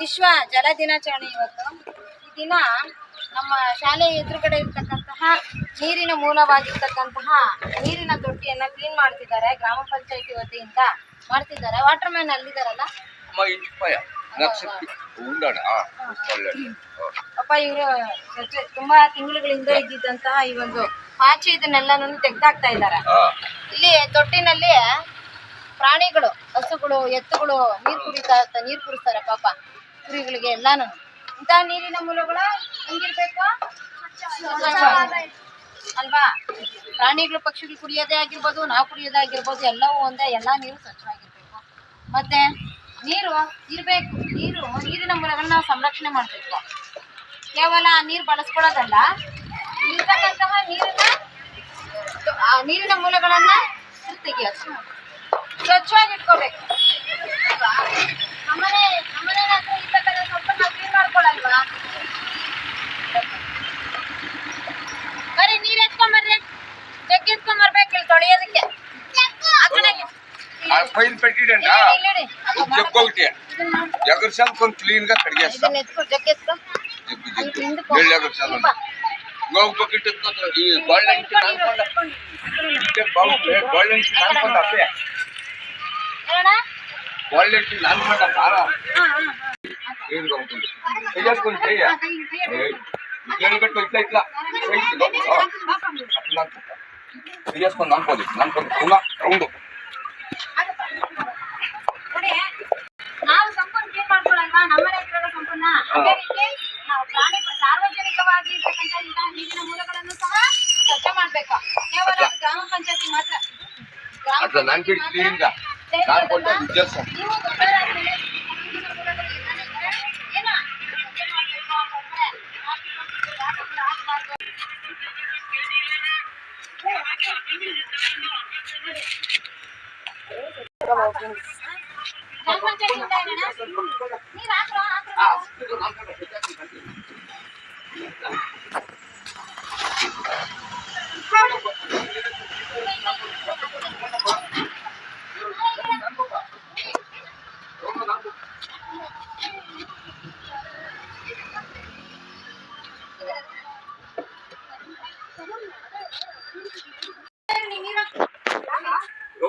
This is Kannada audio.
ವಿಶ್ವ ಜಲ ದಿನಾಚರಣೆ ಇವತ್ತು. ಈ ದಿನ ನಮ್ಮ ಶಾಲೆ ಎದುರುಗಡೆ ಇರ್ತಕ್ಕಂತಹ ನೀರಿನ ಮೂಲವಾಗಿರ್ತಕ್ಕಂತಹ ನೀರಿನ ತೊಟ್ಟಿಯನ್ನ ಕ್ಲೀನ್ ಮಾಡ್ತಿದ್ದಾರೆ. ಗ್ರಾಮ ಪಂಚಾಯತಿ ವತಿಯಿಂದ ಮಾಡ್ತಿದ್ದಾರೆ. ವಾಟರ್ ಮ್ಯಾನ್ ಅಲ್ಲಿದ್ದಾರಲ್ಲ ಪಾಪ ಇವರು ತುಂಬಾ ತಿಂಗಳುಗಳಿಂದ ಇದ್ದಿದ್ದಂತಹ ಈ ಒಂದು ಪಾಚಿ ಇದನ್ನೆಲ್ಲನೂ ತೆಗ್ದಾಕ್ತಾ ಇದ್ದಾರೆ. ಇಲ್ಲಿ ತೊಟ್ಟಿನಲ್ಲಿ ಪ್ರಾಣಿಗಳು ಹಸುಗಳು ಎತ್ತುಗಳು ನೀರು ಕುಡಿತಾ ನೀರು ಕುಡಿಸ್ತಾರೆ ಪಾಪ. ಕುರಿಗಳಿಗೆ ಎಲ್ಲಾನು. ಇಂತಹ ನೀರಿನ ಮೂಲಗಳು ಹೆಂಗಿರ್ಬೇಕು? ಅಲ್ವಾ? ಪ್ರಾಣಿಗಳು ಪಕ್ಷಿಗಳು ಕುಡಿಯೋದೇ ಆಗಿರ್ಬೋದು, ನಾವು ಕುಡಿಯೋದೇ ಆಗಿರ್ಬೋದು, ಎಲ್ಲವೂ ಒಂದೇ, ಎಲ್ಲ ನೀರು ಸ್ವಚ್ಛವಾಗಿರ್ಬೇಕು. ಮತ್ತೆ ನೀರು ಇರಬೇಕು, ನೀರು, ನೀರಿನ ಮೂಲಗಳನ್ನ ನಾವು ಸಂರಕ್ಷಣೆ ಮಾಡಬೇಕು. ಕೇವಲ ನೀರು ಬಳಸ್ಕೊಳ್ಳೋದಲ್ಲ, ಇರ್ತಕ್ಕಂತಹ ನೀರನ್ನ ನೀರಿನ ಮೂಲಗಳನ್ನ ತೆಗಿಯೋದು ಸ್ವಚ್ಛವಾಗಿ ಇಟ್ಕೋಬೇಕು ತೊಳೆಯೋದಕ್ಕೆ ಆ ಕಡೆ ఆ పైన పెట్టిడంట ಇಲ್ಲಿ- ಇಲ್ಲಿ ಇಡಿ. ಅದು ಮಾಡಕ್ಕೆ- చెక్కొకటి ಇದನ್ನ ಮಾಡು. ఎగరసాలు కొంచెం క్లీన్ గా కడిగేస్తా ಇದನ್ನ ఎత్తుకో జగ్ ఎత్తుకో జిగ్గు ಅಲ್ಲಿ జిగ్గు ಹಿಂದಕ್ಕೆ నీళ్ళు ಹೋಗು. ఎగరసాలు ಬಾ. ఇంకొక బకెట్ ఎత్తుకుంటా ఈ గోల్డ్ అంటే అనుకోండి అంటే బాగుంది గోల్డ్ అంటే అనుకోండి అప్పే ಏನಣ್ಣ? గోల్డ్ అంటే అనుకోండి సారా ಹಾ, ಹಾ, ಹಾ. ఏం బాగుంటుంది చెయ్యేసుకొని చెయ్య ಹಾ, ತಿರ್ಗಿಸ್ಕೊಂಡು ನಂಬ್ಬೋದು ನಂಬ್ಕೊಂಡು ಪುನಃ ರೌಂಡು. ಸಾರ್ವಜನಿಕವಾಗಿ ನೀರಿನ ಮೂಲಗಳನ್ನು ಸಹ ಸ್ವಚ್ಛ ಮಾಡ್ಬೇಕು ಕೇವಲ ಗ್ರಾಮ ಪಂಚಾಯತಿ ಮಾತ್ರ ನೀರ್ ಹಾಕ್ರೋ, ಹಾಕ್ರೋ.